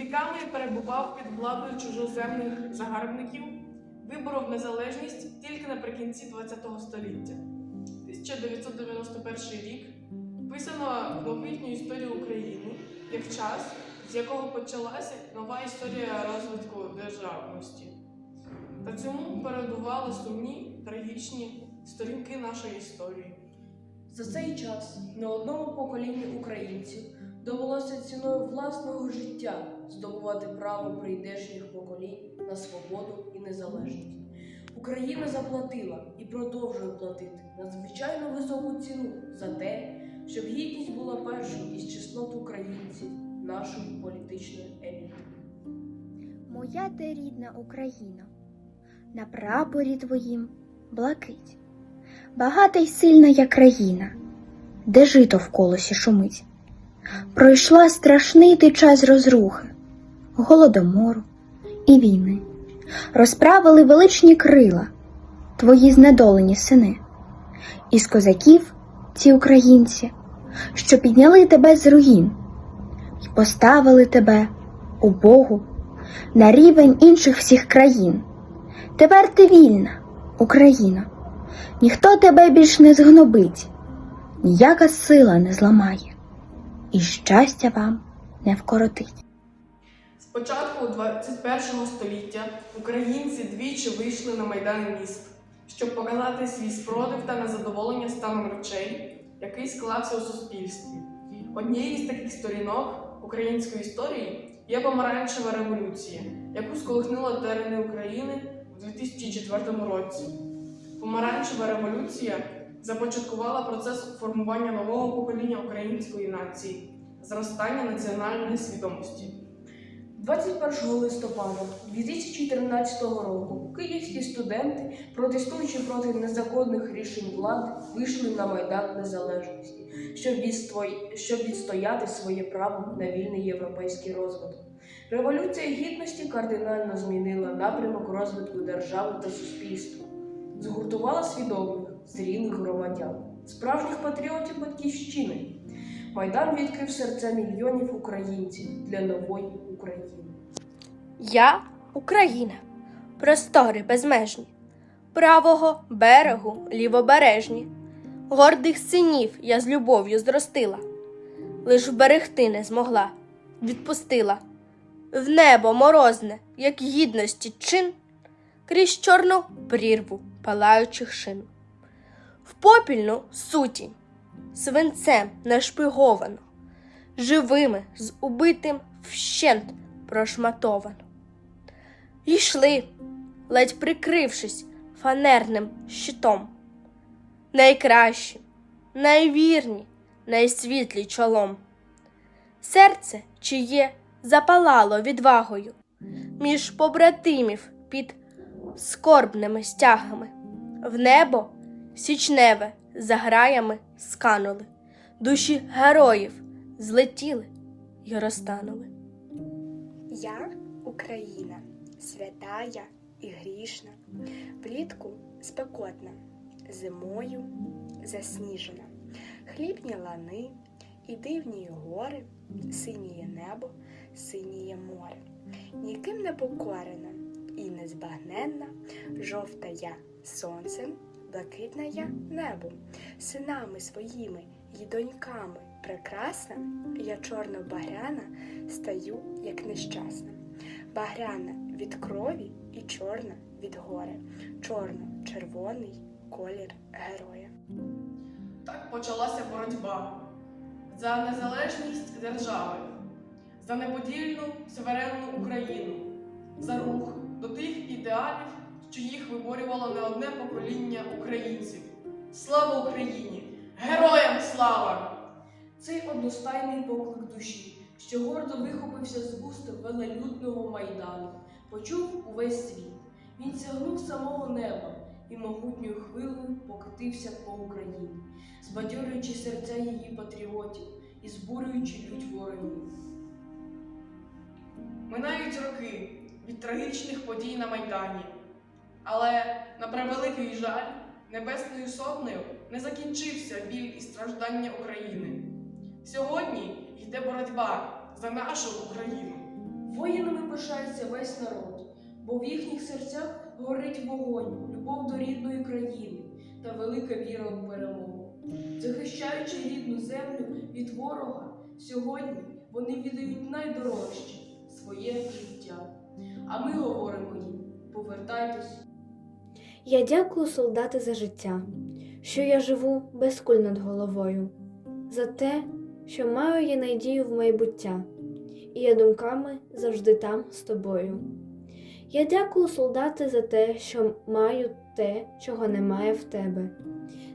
віками перебував під владою чужоземних загарбників, виборов незалежність тільки наприкінці ХХ століття. 1991 рік вписано в новітню історію України як час, з якого почалася нова історія розвитку державності. Та цьому передували сумні трагічні сторінки нашої історії. За цей час не одному поколінню українців довелося ціною власного життя здобувати право прийдешніх поколінь на свободу і незалежність. Україна заплатила і продовжує платити надзвичайно високу ціну за те, щоб гідність була першою із чеснот українців, нашої політичної еліти. Моя ти рідна Україна, на прапорі твоїм блакить, багата й сильна я країна, де жито в колосі шумить. Пройшла страшний ти час розрухи, голодомору і війни, розправили величні крила твої знедолені сини, із козаків ці українці, що підняли тебе з руїн і поставили тебе у Богу на рівень інших всіх країн. Тепер ти вільна, Україна, ніхто тебе більш не згнобить, ніяка сила не зламає, і щастя вам не вкоротить. З початку 21 століття українці двічі вийшли на майдан міст, щоб показати свій спротив та незадоволення станом речей, який склався у суспільстві. Однією з таких сторінок української історії є помаранчева революція, яку сколихнула терени України у 2004 році. Помаранчева революція започаткувала процес формування нового покоління української нації, зростання національної свідомості. 21 листопада 2014 року київські студенти, протестуючи проти незаконних рішень влади, вийшли на Майдан Незалежності, щоб відстояти своє право на вільний європейський розвиток. Революція гідності кардинально змінила напрямок розвитку держави та суспільства, згуртувала свідомих, зрілих громадян, справжніх патріотів батьківщини. Майдан відкрив серця мільйонів українців для нової України. Я Україна, простори безмежні, правого берегу лівобережні, гордих синів я з любов'ю зростила, лиш вберегти не змогла, відпустила. В небо морозне, як гідності чин, крізь чорну прірву палаючих шин, в попільну сутінь, свинцем нашпиговано, живими з убитим вщент прошматовано. Йшли, ледь прикрившись фанерним щитом. Найкращі, найвірні, найсвітлі чолом. Серце чиє запалало відвагою між побратимів під скорбними стягами. В небо січневе за граями сканули, душі героїв злетіли й розтанули. Я Україна, святая і грішна, влітку спекотна, зимою засніжена, хлібні лани і дивні гори, синіє небо, синіє море, ніким не покорена і незбагненна, жовта я сонцем, блакитна я небом, синами своїми й доньками прекрасна, я чорно-багряна стаю, як нещасна. Багряна від крові і чорна від горя, чорно-червоний колір героя. Так почалася боротьба за незалежність держави, за неподільну суверенну Україну, за рух до тих ідеалів, що їх виборювало не одне покоління українців. Слава Україні! Героям слава! Цей одностайний поклик душі, що гордо вихопився з вуст велелюдного майдану, почув увесь світ. Він сягнув самого неба і могутньою хвилею покотився по Україні, збадьорюючи серця її патріотів і збурюючи лють ворогів. Минають роки від трагічних подій на Майдані. Але, на превеликий жаль, Небесною Сотнею не закінчився біль і страждання України. Сьогодні йде боротьба за нашу Україну, Воїнами пишається весь народ, бо в їхніх серцях горить вогонь, любов до рідної країни та велика віра у перемогу. Захищаючи рідну землю від ворога, сьогодні вони віддають найдорожче своє життя. А ми говоримо їм: повертайтесь. Я дякую, солдати, за життя, що я живу без куль над головою, за те, що маю я надію в майбуття, і я думками завжди там з тобою. Я дякую, солдати, за те, що маю те, чого немає в тебе.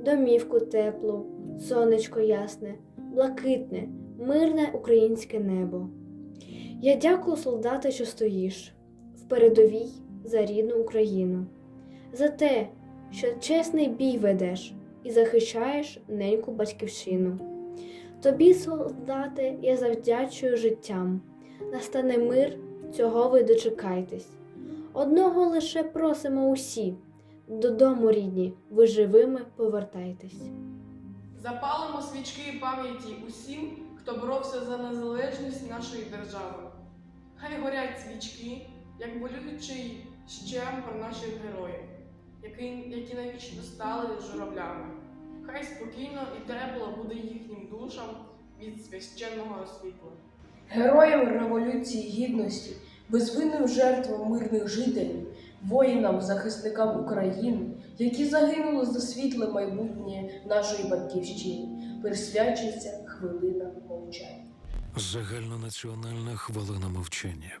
Домівку теплу, сонечко ясне, блакитне, мирне українське небо. Я дякую, солдати, що стоїш в передовій за рідну Україну за те, що чесний бій ведеш і захищаєш неньку батьківщину. Тобі, солдати, я завдячую життям. Настане мир, цього ви дочекайтесь. Одного лише просимо усі. Додому, рідні, ви живими повертайтесь. Запалимо свічки пам'яті усім, хто боровся за незалежність нашої держави. Хай горять свічки, як болючий щем про наших героїв, які, які навічно стали журавлями. Хай спокійно і тепло буде їхнім душам від священного світла. Героям Революції Гідності, безвинним жертвам мирних жителів, воїнам, захисникам України, які загинули за світле майбутнє нашої батьківщини, присвячується хвилина мовчання. Загальнонаціональна хвилина мовчання.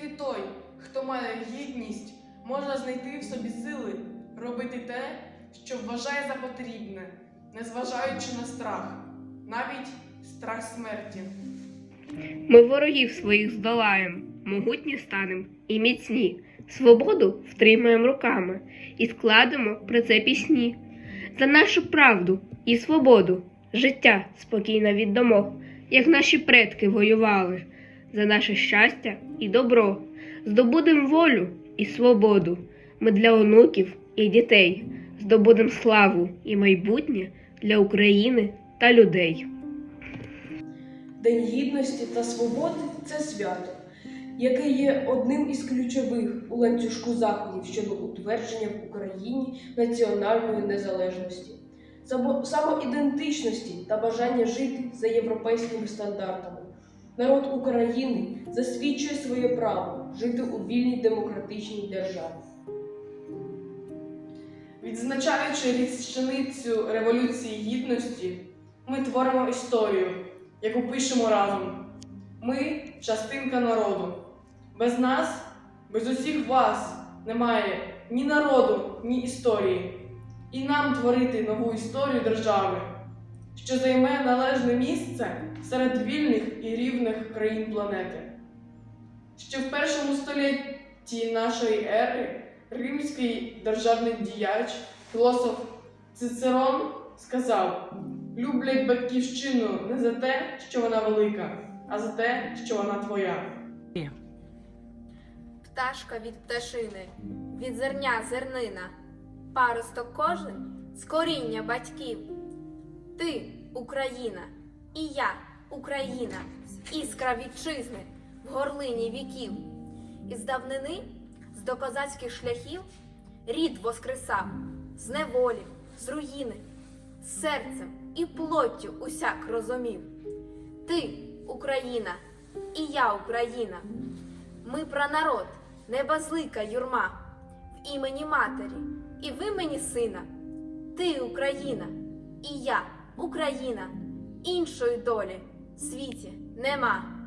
Тільки той, хто має гідність, може знайти в собі сили робити те, що вважає за потрібне, незважаючи на страх, навіть страх смерті. Ми ворогів своїх здолаєм, могутні станем і міцні, свободу втримаємо руками і складемо про це пісні. За нашу правду і свободу, життя спокійно віддамо, як наші предки воювали, за наше щастя і добро, здобудем волю і свободу. Ми для онуків і дітей здобудем славу і майбутнє для України та людей. День гідності та свободи це свято, яке є одним із ключових у ланцюжку заходів щодо утвердження в Україні національної незалежності, самоідентичності та бажання жити за європейськими стандартами. Народ України засвідчує своє право жити у вільній демократичній державі. Відзначаючи річницю Революції Гідності, ми творимо історію, яку пишемо разом. Ми частинка народу. Без нас, без усіх вас немає ні народу, ні історії. І нам творити нову історію держави, що займе належне місце серед вільних і рівних країн планети. Ще в першому столітті нашої ери римський державний діяч, філософ Цицерон сказав: люблять батьківщину не за те, що вона велика, а за те, що вона твоя. Пташка від пташини, від зерня зернина, паросток кожен з коріння батьків. Ти Україна, і я Україна, іскра вітчизни в горлині віків. Із давнини, з докозацьких шляхів, рід воскресав, з неволі, з руїни, з серцем і плоттю усяк розумів. Ти, Україна, і я Україна. Ми про народ, не базлика юрма, в імені матері, і в імені сина. Ти Україна, і я Україна, іншої долі в світі нема.